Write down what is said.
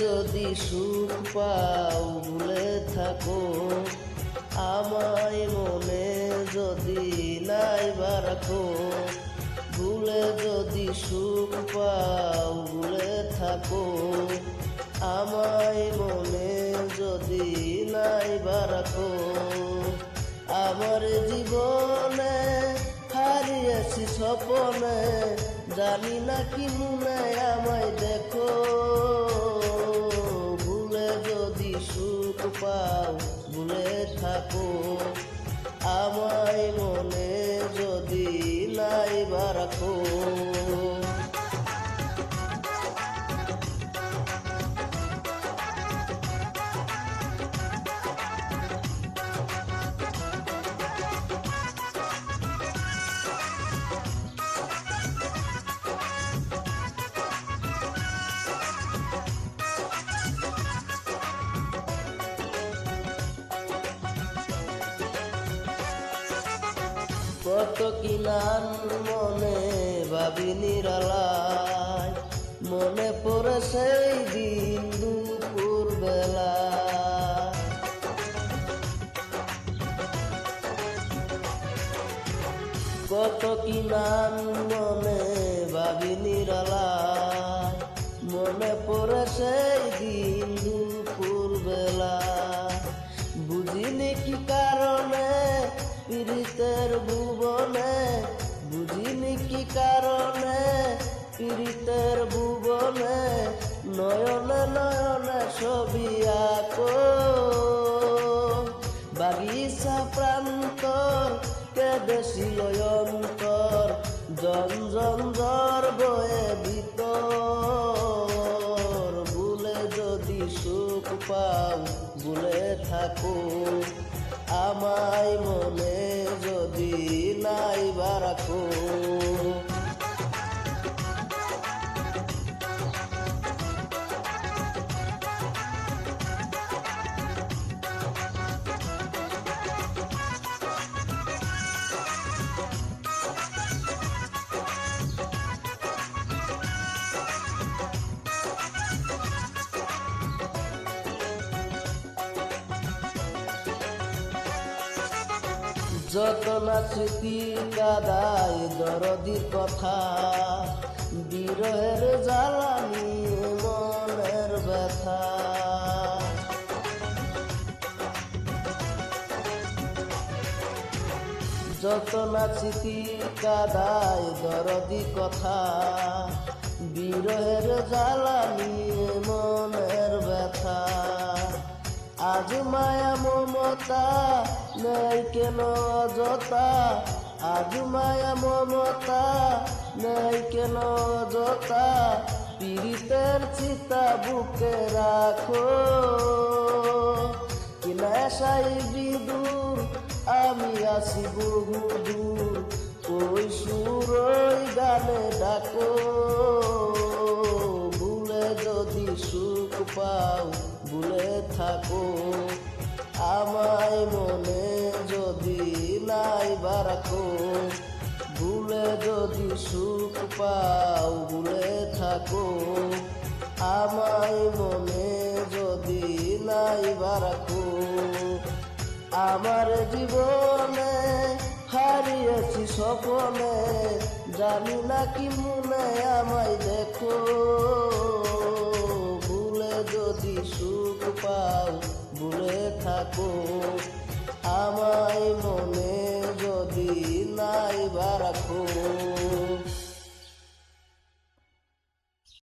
যদি সুখ পাও, ভুলে থাকো। আমায় মনে যদি নাই রাখো, ভুলে যদি সুখ পাও, ভুলে থাকো। আমায় মনে যদি নাই রাখো, আমার জীবনে স্বপনে জানি না কি মনে আমায় দেখো। ভুলে যদি সুখ পাও, ভুলে থাকো। আমায় মনে যদি নাই বা রাখো কত কি নাম মনে ভাবি নিরালায় মনে পড়ে সেই দিন দুপুর বেলা। কত কি বুঝিনি কি কারণে, পীড়িতের ভুবনে, বুঝিনি কি কারণে, পীড়িতের ভুবনে, নয়নে নয়নে ছবি আঁকো। বাগিচা প্রান্তর কেদেশি অন্তর জন জন জ্বর বয়ে ভিতর। সুখ পাও বলে থাকো। আমায় মনে যদি নাই বা রাখো। যত না স্মৃতি কাদায় দরদির কথা, বিরহের জ্বালানি মনের ব্যথা। যত না স্মৃতি কাদায় দরদি কথা, বিরহের জ্বালানি মনের ব্যথা। আজ মায়া মমতা নেই কেন অযথা? আজ মায়া মমতা নেই কেন অযথা? পীড়িতের চিতা বুকে রাখো। কিনাশাই বিদুর, আমি আসি বহু দূর। ওই সুর গানে ডাকো সুখ পাও, ভুলে থাকো। আমায় মনে যদি নাই বা রাখো, ভুলে যদি সুখ পাও, ভুলে থাকো। আমায় মনে যদি নাই বা রাখো, আমার জীবনে হারিয়েছি স্বপনে। জানি না কি মনে আমায় দেখো। যদি সুখ পাও ভুলে থাকো।